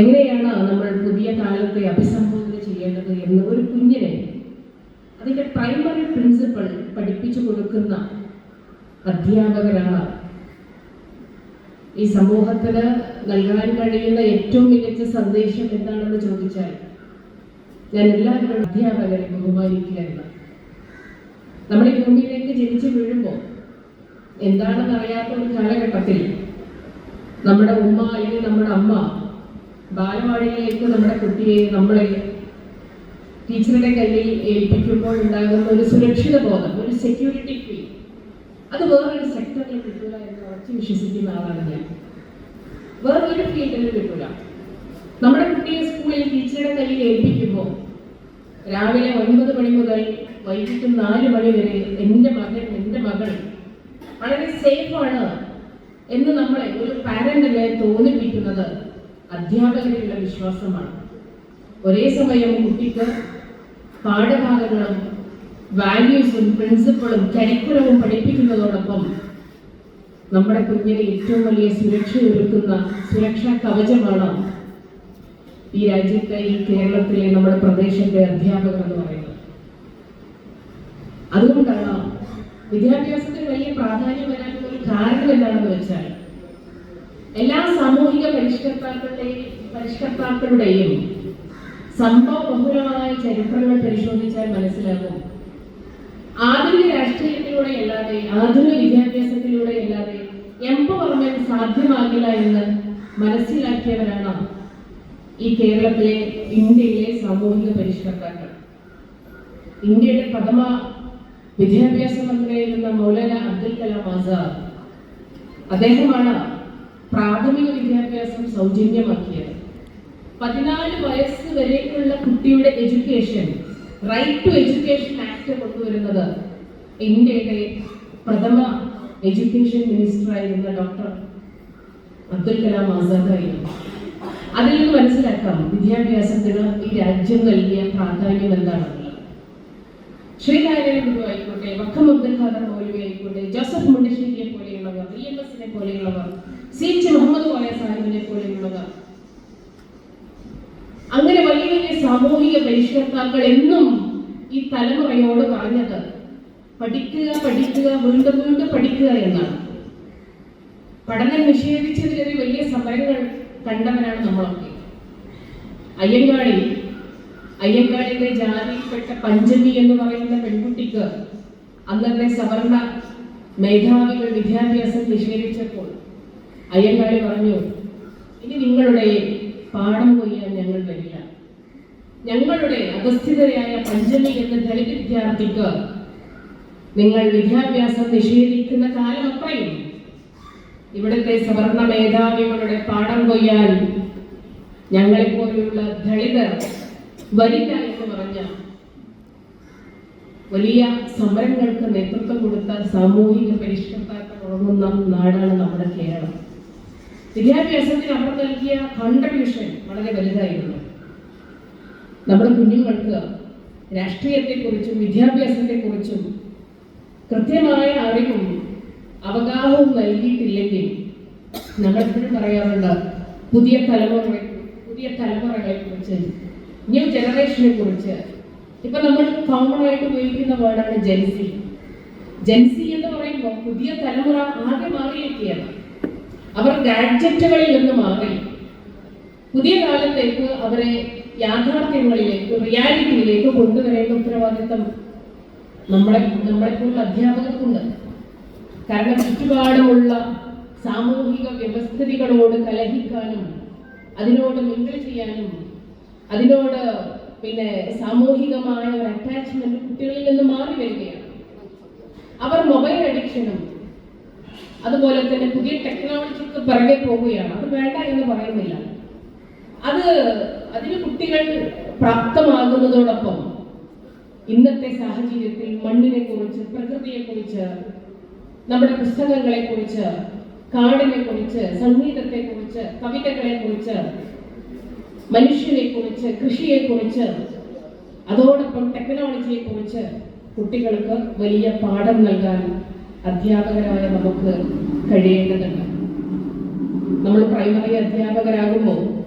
എങ്ങനെയാണ് നമ്മൾ പുതിയ കാലത്തെ അഭിസംബോധന ചെയ്യേണ്ടത് എന്ന് ഒരു കുഞ്ഞിനെ അതിന്റെ പ്രൈമറി പ്രിൻസിപ്പൾ പഠിപ്പിച്ചു കൊടുക്കുന്ന അധ്യാപകരാണ്. ഈ സമൂഹത്തിന് നൽകാൻ കഴിയുന്ന ഏറ്റവും മികച്ച സന്ദേശം എന്താണെന്ന് ചോദിച്ചാൽ ഞാൻ എല്ലാവരും അധ്യാപകരെ ബഹുമാനിക്കുകയാണ്. നമ്മൾ ഈ ഭൂമിയിലേക്ക് ജനിച്ചു വീഴുമ്പോൾ എന്താണെന്ന് അറിയാത്ത ഒരു കാലഘട്ടത്തിൽ നമ്മുടെ ഉമ്മ അല്ലെങ്കിൽ നമ്മുടെ അമ്മ ബാലവാടിയിലേക്ക് നമ്മുടെ കുട്ടിയെ നമ്മളെ ടീച്ചറുടെ കയ്യിൽ ഏൽപ്പിക്കുമ്പോൾ ഉണ്ടാകുന്ന ഒരു സുരക്ഷിത ബോധം ഒരു സെക്യൂരിറ്റി ഫീൽ അത് വേറൊരു സെക്ടറിൽ കിട്ടില്ല എന്ന് ഉറച്ചു വിശ്വസിക്കുന്ന ആളാണ് ഞാൻ. വേറൊരു ഫീൽഡിൽ കിട്ടില്ല നമ്മുടെ കുട്ടിയെ സ്കൂളിൽ ടീച്ചറുടെ കയ്യിൽ ഏൽപ്പിക്കുമ്പോൾ രാവിലെ ഒൻപത് മണി മുതൽ വൈകിട്ട് നാല് മണി വരെ എന്റെ മകൻ എന്റെ മകൾ വളരെ സേഫാണ് എന്ന് നമ്മളെ ഒരു പാരന്റിനെ തോന്നിപ്പിക്കുന്നത് അധ്യാപകരുടെ വിശ്വാസമാണ്. ഒരേ സമയം കുട്ടിക്ക് പാഠഭാഗങ്ങളും വാല്യൂസും പ്രിൻസിപ്പിളും കരിക്കുലവും പഠിപ്പിക്കുന്നതോടൊപ്പം നമ്മുടെ കുഞ്ഞിന് ഏറ്റവും വലിയ സുരക്ഷ ഒരുക്കുന്ന സുരക്ഷാ കവചമാണ് ഈ രാജ്യത്തെ ഈ കേരളത്തിലെ നമ്മുടെ പ്രദേശത്തെ അധ്യാപകർ എന്ന് പറയുന്നത്. അതുകൊണ്ടാണ് വിദ്യാഭ്യാസത്തിന് വലിയ പ്രാധാന്യം വരാനുള്ള ഒരു കാരണം എന്താണെന്ന് വെച്ചാൽ എല്ലാ സാമൂഹിക പരിഷ്കർത്താക്കളുടെയും പരിഷ്കർത്താക്കളുടെയും സംഭവ ബഹുലമായ ചരിത്രങ്ങൾ പരിശോധിച്ചാൽ മനസ്സിലാകും. ആധുനിക രാഷ്ട്രീയത്തിലൂടെ അല്ലാതെ ആധുനിക വിദ്യാഭ്യാസത്തിലൂടെ അല്ലാതെ എംപവർമെന്റ് സാധ്യമാകില്ല എന്ന് മനസ്സിലാക്കിയവരാണ് ഈ കേരളത്തിലെ ഇന്ത്യയിലെ സാമൂഹിക പരിഷ്കർത്താക്കൾ. ഇന്ത്യയുടെ പ്രഥമ വിദ്യാഭ്യാസ മന്ത്രിയായിരുന്ന മൗലാന അബ്ദുൽ കലാം ആസാദ് അദ്ദേഹമാണ് പ്രാഥമിക വിദ്യാഭ്യാസം സൗജന്യമാക്കിയത്. പതിനാല് വയസ്സ് വരെയുള്ള കുട്ടിയുടെ education right to education act കൊണ്ടുവരുന്നത് ഇന്ത്യയുടെ പ്രഥമ എഡ്യൂക്കേഷൻ മിനിസ്റ്റർ ആയിരുന്ന ഡോക്ടർ അബ്ദുൽ കലാം ആസാദ് ആയിരുന്നു അതിൽ നിന്ന് മനസ്സിലാക്കാം വിദ്യാഭ്യാസത്തിന് ഈ രാജ്യം നൽകിയ പ്രാധാന്യം എന്താണെന്നുള്ളത് ശ്രീനാരായണ ഗുരു ആയിക്കോട്ടെ വക്കം അബ്ദുൽ ഖാദർ മൗലവി ആയിക്കോട്ടെ ജോസഫ് മുണ്ടശ്ശേരിയെ പോലെയുള്ളവർ ഇ എം എസിനെ പോലെയുള്ളവർ സി എച്ച് മുഹമ്മദ് കോയ സാഹിബിനെ പോലെയുള്ളവർ അങ്ങനെ വലിയ വലിയ സാമൂഹിക പരിഷ്കർത്താക്കൾ എന്നും ഈ തലമുറയോട് പറഞ്ഞത് പഠിക്കുക പഠിക്കുക വീണ്ടും വീണ്ടും പഠിക്കുക എന്നാണ്. പഠനം നിഷേധിച്ചതിലൊരു വലിയ സമരങ്ങൾ കണ്ടവരാണ് നമ്മളൊക്കെ. അയ്യങ്കാളി അയ്യങ്കാളിയുടെ ജാതിയിൽപ്പെട്ട പഞ്ചമി എന്ന് പറയുന്ന പെൺകുട്ടിക്ക് അന്നത്തെ സവർണ മേധാവികൾ വിദ്യാഭ്യാസം നിഷേധിച്ചപ്പോൾ അയ്യങ്കാളി പറഞ്ഞു ഇനി നിങ്ങളുടെ പാഠം കൊയ്യാൻ ഞങ്ങൾ ഞങ്ങളുടെ അധസ്ഥിതരായ പഞ്ചമി എന്ന ദളിത് വിദ്യാർത്ഥിക്ക് നിങ്ങൾ വിദ്യാഭ്യാസം നിഷേധിക്കുന്ന കാലം അത്രയും. ഇവിടുത്തെ സവർണ മേധാവികളുടെ പാഠം കൊയ്യാൻ ഞങ്ങളെപ്പോലെയുള്ള ദളിതർ വരില്ല എന്ന് പറഞ്ഞ വലിയ സമരങ്ങൾക്ക് നേതൃത്വം കൊടുത്ത സാമൂഹിക പരിഷ്കർത്താക്കൾ ഉറങ്ങുന്ന നാടാണ് നമ്മുടെ കേരളം. വിദ്യാഭ്യാസത്തിന് അവർ നൽകിയ കോൺട്രിബ്യൂഷൻ വളരെ വലുതായിരുന്നു. നമ്മുടെ കുഞ്ഞുങ്ങൾക്ക് രാഷ്ട്രീയത്തെക്കുറിച്ചും വിദ്യാഭ്യാസത്തെക്കുറിച്ചും കൃത്യമായ അറിവും അവഗാഹവും നൽകിയിട്ടില്ലെങ്കിൽ നമ്മളെപ്പോഴും പറയാറുണ്ട് പുതിയ തലമുറ പുതിയ തലമുറകളെ കുറിച്ച് ന്യൂ ജനറേഷനെ കുറിച്ച് ഇപ്പൊ നമ്മൾ കോമൺ ആയിട്ട് ഉപയോഗിക്കുന്ന വേർഡാണ് ജെൻസി ജെൻസി എന്ന് പറയുമ്പോൾ പുതിയ തലമുറ ആകെ മാറിയിരിക്കുകയാണ്. അവർ ഗാഡ്ജറ്റുകളിൽ നിന്ന് മാറി. പുതിയ കാലത്തേക്ക് അവരെ യാഥാർത്ഥ്യങ്ങളിലേക്ക് റിയാലിറ്റിയിലേക്ക് കൊണ്ടുവരേണ്ട ഉത്തരവാദിത്തം നമ്മളെ നമ്മളെപ്പോലുള്ള അധ്യാപകർക്കുണ്ട്. കാരണം ചുറ്റുപാടുമുള്ള സാമൂഹിക വ്യവസ്ഥിതികളോട് കലഹിക്കാനും അതിനോട് മിങ്കിൾ ചെയ്യാനും അതിനോട് പിന്നെ സാമൂഹികമായ ഒരു അറ്റാച്ച്മെന്റ് കുട്ടികളിൽ നിന്ന് മാറി വരികയാണ്. അവർ മൊബൈൽ അഡിക്ഷനും അതുപോലെ തന്നെ പുതിയ ടെക്നോളജിക്ക് പിറകെ പോവുകയാണ്. അത് വേണ്ട എന്ന് പറയുന്നില്ല. അത് അതിന് കുട്ടികൾ പ്രാപ്തമാകുന്നതോടൊപ്പം ഇന്നത്തെ സാഹചര്യത്തിൽ മണ്ണിനെ കുറിച്ച് പ്രകൃതിയെ കുറിച്ച് നമ്മുടെ പുസ്തകങ്ങളെ കുറിച്ച് കാടിനെ കുറിച്ച് സംഗീതത്തെ കുറിച്ച് കവിതകളെ കുറിച്ച് മനുഷ്യനെ കുറിച്ച് കൃഷിയെ കുറിച്ച് അതോടൊപ്പം ടെക്നോളജിയെ കുറിച്ച് കുട്ടികൾക്ക് വലിയ പാഠം നൽകാൻ അധ്യാപകരായ നമുക്ക് കഴിയേണ്ടതുണ്ട്. നമ്മൾ പ്രൈമറി അധ്യാപകരാകുമ്പോൾ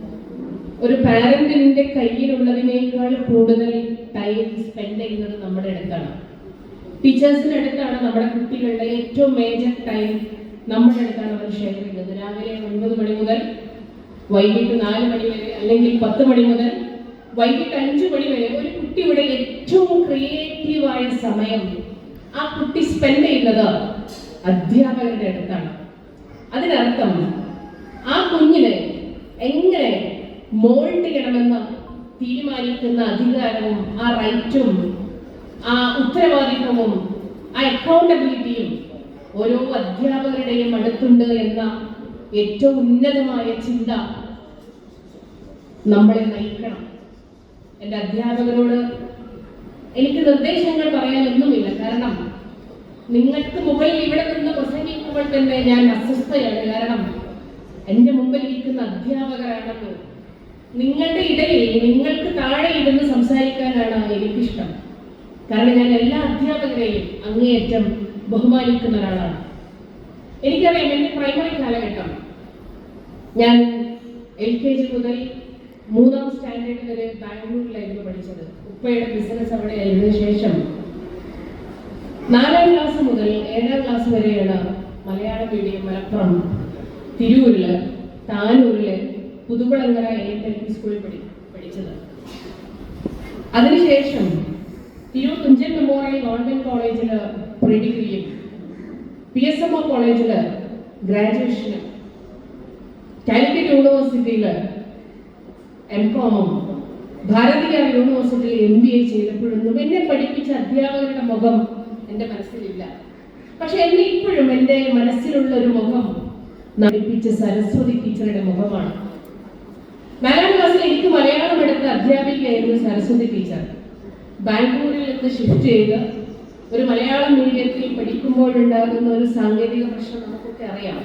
ഒരു പാരന്റിന്റെ കയ്യിലുള്ളതിനേക്കാൾ കൂടുതൽ ടൈം സ്പെൻഡ് ചെയ്യുന്നത് നമ്മുടെ അടുത്താണ്. ടീച്ചേഴ്സിന്റെ അടുത്താണ് നമ്മുടെ കുട്ടികളുടെ ഏറ്റവും മേജർ ടൈം നമ്മുടെ അടുത്താണ് അവർ ഷെയർ ചെയ്യുന്നത്. രാവിലെ ഒൻപത് മണി മുതൽ വൈകിട്ട് നാല് മണി വരെ അല്ലെങ്കിൽ പത്ത് മണി മുതൽ വൈകിട്ട് അഞ്ചു മണി വരെ ഒരു കുട്ടിയുടെ ഏറ്റവും ക്രിയേറ്റീവായ സമയം ആ കുട്ടി സ്പെൻഡ് ചെയ്യുന്നത് അധ്യാപകരുടെ അടുത്താണ്. അതിനർത്ഥം ആ കുഞ്ഞിനെ എങ്ങനെ മോൾഡ് ചെയ്യണമെന്ന് തീരുമാനിക്കുന്ന അധികാരവും ആ റൈറ്റും ആ ഉത്തരവാദിത്വവും ആ അക്കൗണ്ടബിലിറ്റിയും ഓരോ അധ്യാപകരുടെയും അടുത്തുണ്ട് എന്ന ഏറ്റവും ഉന്നതമായ ചിന്ത നമ്മളെ നയിക്കണം. എന്റെ അധ്യാപകരോട് എനിക്ക് നിർദ്ദേശങ്ങൾ പറയാനൊന്നുമില്ല. കാരണം നിങ്ങൾക്ക് മുകളിൽ ഇവിടെ നിന്ന് പ്രസംഗിക്കുമ്പോൾ തന്നെ ഞാൻ അസ്വസ്ഥയാണ്. കാരണം എന്റെ മുമ്പിൽ ഇരിക്കുന്ന അധ്യാപകരാണല്ലോ. നിങ്ങളുടെ ഇടയിൽ നിങ്ങൾക്ക് താഴെ ഇരുന്ന് സംസാരിക്കാനാണ് എനിക്കിഷ്ടം. കാരണം ഞാൻ എല്ലാ അധ്യാപകരെയും അങ്ങേയറ്റം ബഹുമാനിക്കുന്ന ഒരാളാണ്. എനിക്കറിയാം എന്റെ പ്രൈമറി കാലഘട്ടം. ഞാൻ എൽ കെ ജി മുതൽ മൂന്നാം സ്റ്റാൻഡേർഡ് വരെ ബാംഗ്ലൂരിലായിരുന്നു പഠിച്ചത്. ഉപ്പയുടെ ബിസിനസ് അവിടെ ആയതിനു ശേഷം നാലാം ക്ലാസ് മുതൽ ഏഴാം ക്ലാസ് വരെയാണ് മലയാള മീഡിയം മലപ്പുറം തിരൂരിൽ താനൂരിൽ പുതുകുളങ്ങര എ എൽ പി സ്കൂളിൽ പഠി പഠിച്ചത്. അതിനുശേഷം തിരൂർ തുഞ്ചൻ മെമ്മോറിയൽ ഗവൺമെന്റ് കോളേജിൽ പ്രീ ഡിഗ്രിയും പി എസ് എം ഒ കോളേജിൽ ഗ്രാജുവേഷനും കാലിക്കറ്റ് യൂണിവേഴ്സിറ്റിയിൽ എം കോമും ഭാരതീയ യൂണിവേഴ്സിറ്റിയിൽ എം ബി എ ചെയ്തപ്പോഴൊന്നും എന്നെ പഠിപ്പിച്ച അധ്യാപകരുടെ മുഖം എന്റെ മനസ്സിലില്ല. പക്ഷെ എന്നെ ഇപ്പോഴും എന്റെ മനസ്സിലുള്ള ഒരു മുഖം നടിപ്പിച്ച സരസ്വതി ടീച്ചറുടെ മുഖമാണ്. നാലാം ക്ലാസ്സിൽ എനിക്ക് മലയാളം എടുത്ത അധ്യാപികയായിരുന്നു സരസ്വതി ടീച്ചർ. ബാംഗ്ലൂരിൽ നിന്ന് ഷിഫ്റ്റ് ചെയ്ത് ഒരു മലയാളം മീഡിയത്തിൽ പഠിക്കുമ്പോഴുണ്ടാകുന്ന ഒരു സാങ്കേതിക പ്രശ്നം നമുക്കൊക്കെ അറിയാം.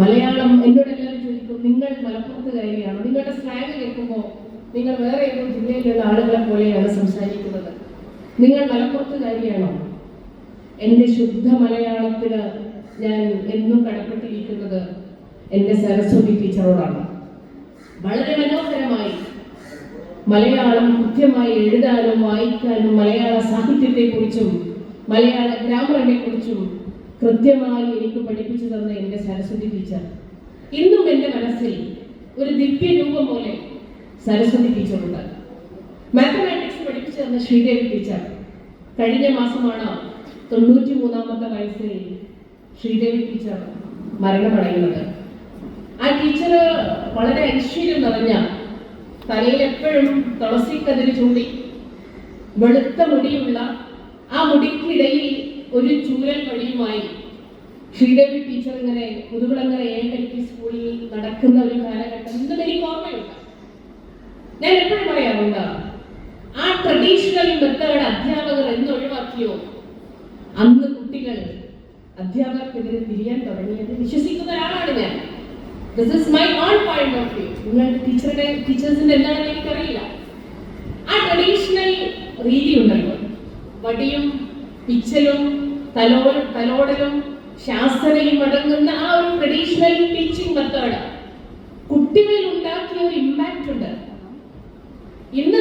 മലയാളം എന്നോട് എല്ലാവരും ചോദിക്കും നിങ്ങൾ മലപ്പുറത്തുകാരിയാണ് നിങ്ങളുടെ സ്ലാങ് കേൾക്കുമ്പോൾ നിങ്ങൾ വേറെ ഏതോ ജില്ലയിലുള്ള ആളുകളെ പോലെയാണ് സംസാരിക്കുന്നത്. നിങ്ങൾ മലപ്പുറത്തുകാരിയാണോ എന്റെ ശുദ്ധ മലയാളത്തിന് ഞാൻ എന്നും കടപ്പെട്ടിരിക്കുന്നത് എന്റെ സരസ്വതി ടീച്ചറോടാണ്. വളരെ മനോഹരമായി മലയാളം കൃത്യമായി എഴുതാനും വായിക്കാനും മലയാള സാഹിത്യത്തെക്കുറിച്ചും മലയാള ഗ്രാമറിനെ കുറിച്ചും കൃത്യമായി എനിക്ക് പഠിപ്പിച്ചു തന്ന എന്റെ സരസ്വതി ടീച്ചർ. ഇന്നും എന്റെ മനസ്സിൽ ഒരു ദിവ്യ രൂപം പോലെ സരസ്വതി ടീച്ചറുണ്ട്. മാത്തമാറ്റിക്സ് പഠിപ്പിച്ചു തന്ന ശ്രീദേവി ടീച്ചർ. കഴിഞ്ഞ മാസമാണ് തൊണ്ണൂറ്റി മൂന്നാമത്തെ വയസ്സിൽ ശ്രീദേവി ടീച്ചർ മരണമടയുന്നത്. ആ ടീച്ചർ വളരെ ഐശ്വര്യം നിറഞ്ഞ തലയിൽ എപ്പോഴും തുളസി കതിര് ചൂടി വെളുത്ത മുടിയുള്ള ആ മുടിക്കിടയിൽ ഒരു ചൂരൽ വഴിയുമായി ശ്രീദേവി ടീച്ചർ ഇങ്ങനെ മുതുകുളങ്ങര എ എൽ പി സ്കൂളിൽ നടക്കുന്ന ഒരു കാലഘട്ടം ഇന്നും എനിക്ക് ഓർമ്മയുണ്ട്. ഞാൻ എപ്പോഴും പറയാറുണ്ട് ആ ട്രഡീഷണൽ മെത്തേഡ് അധ്യാപകർ എന്ന് ഒഴിവാക്കിയോ? അന്ന് കുട്ടികൾ അധ്യാപകർക്കെതിരെ തിരിയാൻ തുടങ്ങിയത് വിശ്വസിക്കുന്ന ഒരാളാണ് ഞാൻ. This is my own point of view നിങ്ങളുടെ ടീച്ചറുടെ ടീച്ചേഴ്സിന്റെ എന്താണെന്ന് എനിക്കറിയില്ല. ആ ട്രഡീഷണൽ രീതി ഉണ്ടല്ലോ. വടിയും പിച്ചലും തലോ തലോടലും ശാസ്ത്രയും അടങ്ങുന്ന ആ ഒരു ട്രഡീഷണൽ ടീച്ചിങ് മെത്തേഡ് കുട്ടികളിൽ ഉണ്ടാക്കിയ ഒരു ഇമ്പാക്റ്റ് ഉണ്ട്. ഇന്ന്